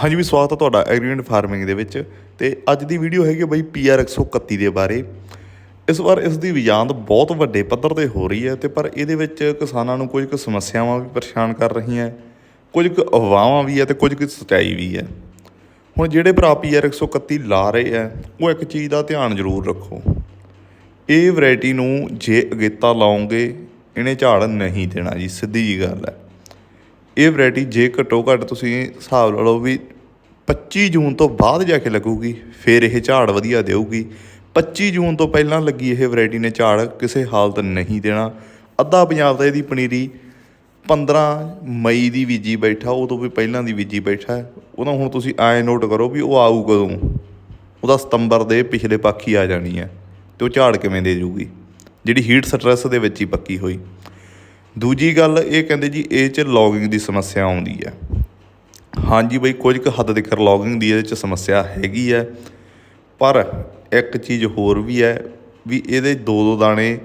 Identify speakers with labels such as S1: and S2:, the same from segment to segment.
S1: ਹਾਂਜੀ ਵੀ ਸਵਾਗਤ ਹੈ ਤੁਹਾਡਾ ਐਗਰੀਮੈਂਟ ਫਾਰਮਿੰਗ ਦੇ ਵਿੱਚ ਤੇ ਅੱਜ ਦੀ ਵੀਡੀਓ ਹੈਗੀ ਹੈ ਬਈ ਪੀਆਰ 131 ਦੇ ਬਾਰੇ। ਇਸ ਵਾਰ ਇਸ ਦੀ ਵਿਜਾਂਤ ਬਹੁਤ ਵੱਡੇ ਪੱਧਰ ਤੇ ਹੋ ਰਹੀ ਹੈ ਤੇ ਪਰ ਇਹਦੇ ਵਿੱਚ ਕਿਸਾਨਾਂ ਨੂੰ ਕੁਝ ਕੁ ਸਮੱਸਿਆਵਾਂ ਵੀ ਪਰੇਸ਼ਾਨ ਕਰ ਰਹੀਆਂ, ਕੁਝ ਕੁ ਅਫਵਾਹਾਂ ਵੀ ਹੈ ਤੇ ਕੁਝ ਕੁ ਸੱਚਾਈ ਵੀ ਹੈ। ਹੁਣ ਜਿਹੜੇ ਭਰਾ ਪੀਆਰ 131 ਲਾ ਰਹੇ ਆ ਉਹ ਇੱਕ ਚੀਜ਼ ਦਾ ਧਿਆਨ ਜ਼ਰੂਰ ਰੱਖੋ। ਇਹ ਵੈਰਾਈਟੀ ਨੂੰ ਜੇ ਅਗੇਤਾ ਲਾਉਂਗੇ ਇਹਨੇ ਝਾੜ ਨਹੀਂ ਦੇਣਾ ਜੀ, ਸਿੱਧੀ ਜੀ ਗੱਲ ਹੈ। ਇਹ ਵੈਰਾਈਟੀ ਜੇ ਘੱਟੋ ਘੱਟ ਤੁਸੀਂ ਹਿਸਾਬ ਲਾ ਲਓ ਵੀ 25 ਜੂਨ ਤੋਂ ਬਾਅਦ ਜਾ ਕੇ ਲੱਗੂਗੀ, ਫਿਰ ਇਹ ਝਾੜ ਵਧੀਆ ਦੇਊਗੀ। 25 ਜੂਨ ਤੋਂ ਪਹਿਲਾਂ ਲੱਗੀ ਇਹ ਵੈਰਾਈਟੀ ਨੇ ਝਾੜ, ਕਿਸੇ ਹਾਲਤ ਨਹੀਂ ਦੇਣਾ। ਅੱਧਾ ਪੰਜਾਬ ਦਾ ਇਹਦੀ ਪਨੀਰੀ 15 ਮਈ ਦੀ ਬੀਜੀ ਬੈਠਾ, ਉਹ ਤੋਂ ਵੀ ਪਹਿਲਾਂ ਦੀ ਬੀਜੀ ਬੈਠਾ। ਉਹਦਾ ਹੁਣ ਤੁਸੀਂ ਐਂ ਨੋਟ ਕਰੋ ਵੀ ਉਹ ਆਊ ਕਦੋਂ? ਉਹਦਾ ਸਤੰਬਰ ਦੇ ਪਿਛਲੇ ਪੱਖ ਹੀ ਆ ਜਾਣੀ ਹੈ ਤੇ ਉਹ ਝਾੜ ਕਿਵੇਂ ਦੇ ਜੂਗੀ? ਜਿਹੜੀ ਹੀਟ ਸਟ੍ਰੈਸ ਦੇ ਵਿੱਚ ਹੀ ਪੱਕੀ ਹੋਈ। ਦੂਜੀ ਗੱਲ ਇਹ ਕਹਿੰਦੇ ਜੀ, ਇਹ ਚ ਲੌਗਿੰਗ ਦੀ ਸਮੱਸਿਆ ਆਉਂਦੀ ਹੈ। ਹਾਂਜੀ ਬਈ, ਕੁਝ ਕੁ ਹੱਦ ਤੱਕ ਲੌਗਿੰਗ ਦੀ ਇਹਦੇ ਚ ਸਮੱਸਿਆ ਹੈਗੀ ਹੈ, ਪਰ ਇੱਕ ਚੀਜ਼ ਹੋਰ ਵੀ ਹੈ ਵੀ ਇਹਦੇ ਦੋ ਦੋ ਦਾਣੇ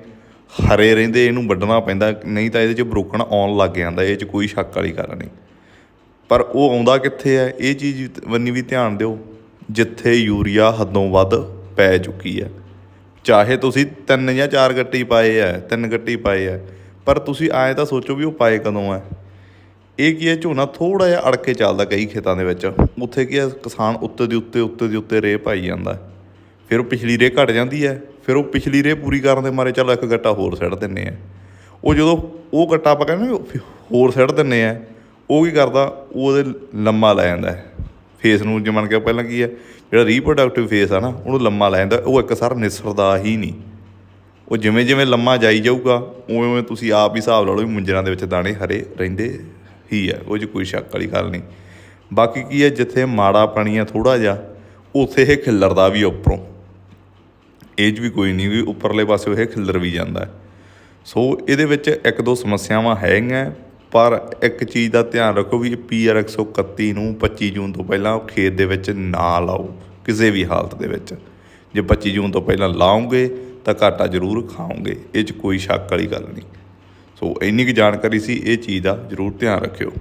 S1: ਹਰੇ ਰਹਿੰਦੇ, ਇਹਨੂੰ ਵੱਢਣਾ ਪੈਂਦਾ, ਨਹੀਂ ਤਾਂ ਇਹਦੇ ਚ ਬਰੋਕਣ ਆਉਣ ਲੱਗ ਜਾਂਦਾ, ਇਹ ਚ ਕੋਈ ਸ਼ੱਕ ਵਾਲੀ ਗੱਲ ਨਹੀਂ। ਪਰ ਉਹ ਆਉਂਦਾ ਕਿੱਥੇ ਹੈ? ਇਹ ਚੀਜ਼ ਵੰਨੀ ਵੀ ਧਿਆਨ ਦਿਓ, ਜਿੱਥੇ ਯੂਰੀਆ ਹੱਦੋਂ ਵੱਧ ਪੈ ਚੁੱਕੀ ਹੈ। ਚਾਹੇ ਤੁਸੀਂ ਤਿੰਨ ਜਾਂ ਚਾਰ ਗੱਟੀ ਪਾਏ ਆ ਤਿੰਨ ਗੱਟੀ ਪਾਏ ਆ ਪਰ ਤੁਸੀਂ ਆਏ ਤਾਂ ਸੋਚੋ ਵੀ ਉਹ ਪਾਏ ਕਦੋਂ ਆ। ਇਹ ਕੀ ਹੈ, ਝੋਨਾ ਥੋੜਾ ਜਿਹਾ ਅੜ ਕੇ ਚੱਲਦਾ ਕਈ ਖੇਤਾਂ ਦੇ ਵਿੱਚ। ਉੱਥੇ ਕੀ ਹੈ, ਕਿਸਾਨ ਉੱਤੇ ਦੀ ਉੱਤੇ ਉੱਤੇ ਦੀ ਉੱਤੇ ਰੇਹ ਪਾਈ ਜਾਂਦਾ। ਫਿਰ ਉਹ ਪਿਛਲੀ ਰੇਹ ਘਟ ਜਾਂਦੀ ਹੈ, ਫਿਰ ਉਹ ਪਿਛਲੀ ਰੇਹ ਪੂਰੀ ਕਰਨ ਦੇ ਮਾਰੇ ਚੱਲ ਇੱਕ ਗੱਟਾ ਹੋਰ ਸਿੱਟ ਦਿੰਨੇ ਆ। ਉਹ ਜਦੋਂ ਉਹ ਗੱਟਾ ਆਪਾਂ ਕਹਿੰਦੇ ਹੋਰ ਸਿੱਟ ਦਿੰਨੇ ਆ, ਉਹ ਕੀ ਕਰਦਾ, ਉਹ ਉਹਦੇ ਲੰਮਾ ਲੈ ਜਾਂਦਾ ਫੇਸ ਨੂੰ ਜਿਵੇਂ ਕਿ ਪਹਿਲਾਂ ਕੀ ਹੈ, ਜਿਹੜਾ ਰੀਪਰੋਡਕਟਿਵ ਫੇਸ ਆ ਨਾ, ਉਹਨੂੰ ਲੰਮਾ ਲੈ ਜਾਂਦਾ, ਉਹ ਇੱਕ ਸਾਰ ਨਿਸਰਦਾ ਹੀ ਨਹੀਂ। ਉਹ ਜਿਵੇਂ ਜਿਵੇਂ ਲੰਮਾ ਜਾਈ ਜਾਊਗਾ, ਉਵੇਂ ਉਵੇਂ ਤੁਸੀਂ ਆਪ ਹੀ ਹਿਸਾਬ ਲਾ ਲਓ ਵੀ ਮੁੰਜਰਾਂ ਦੇ ਵਿੱਚ ਦਾਣੇ ਹਰੇ ਰਹਿੰਦੇ ਹੀ ਆ, ਉਹ 'ਚ ਕੋਈ ਸ਼ੱਕ ਵਾਲੀ ਗੱਲ ਨਹੀਂ। ਬਾਕੀ ਕੀ ਹੈ ਜਿੱਥੇ ਮਾੜਾ ਪਾਣੀ ਆ ਥੋੜਾ ਜਿਹਾ, ਉੱਥੇ ਇਹ ਖਿੱਲਰਦਾ ਵੀ ਆ ਉੱਪਰੋਂ। ਇਹ 'ਚ ਵੀ ਕੋਈ ਨਹੀਂ ਵੀ ਉੱਪਰਲੇ ਪਾਸੇ ਇਹ ਖਿੱਲਰ ਵੀ ਜਾਂਦਾ। ਸੋ ਇਹਦੇ ਵਿੱਚ ਇੱਕ ਦੋ ਸਮੱਸਿਆਵਾਂ ਹੈਗੀਆਂ, ਪਰ ਇੱਕ ਚੀਜ਼ ਦਾ ਧਿਆਨ ਰੱਖੋ ਵੀ ਪੀਆਰ 131 ਨੂੰ 25 ਜੂਨ ਤੋਂ ਪਹਿਲਾਂ ਖੇਤ ਦੇ ਵਿੱਚ ਨਾ ਲਾਓ, ਕਿਸੇ ਵੀ ਹਾਲਤ ਦੇ ਵਿੱਚ। ਜੇ 25 ਜੂਨ ਤੋਂ ਪਹਿਲਾਂ ਲਾਓਗੇ ਤਾਂ ਘਾਟਾ ਜ਼ਰੂਰ ਖਾਓਗੇ, ਇਹ 'ਚ ਕੋਈ ਸ਼ੱਕ ਵਾਲੀ ਗੱਲ ਨਹੀਂ। ਸੋ ਇੰਨੀ ਕੁ ਜਾਣਕਾਰੀ ਸੀ, ਇਹ ਚੀਜ਼ ਦਾ ਜ਼ਰੂਰ ਧਿਆਨ ਰੱਖਿਓ।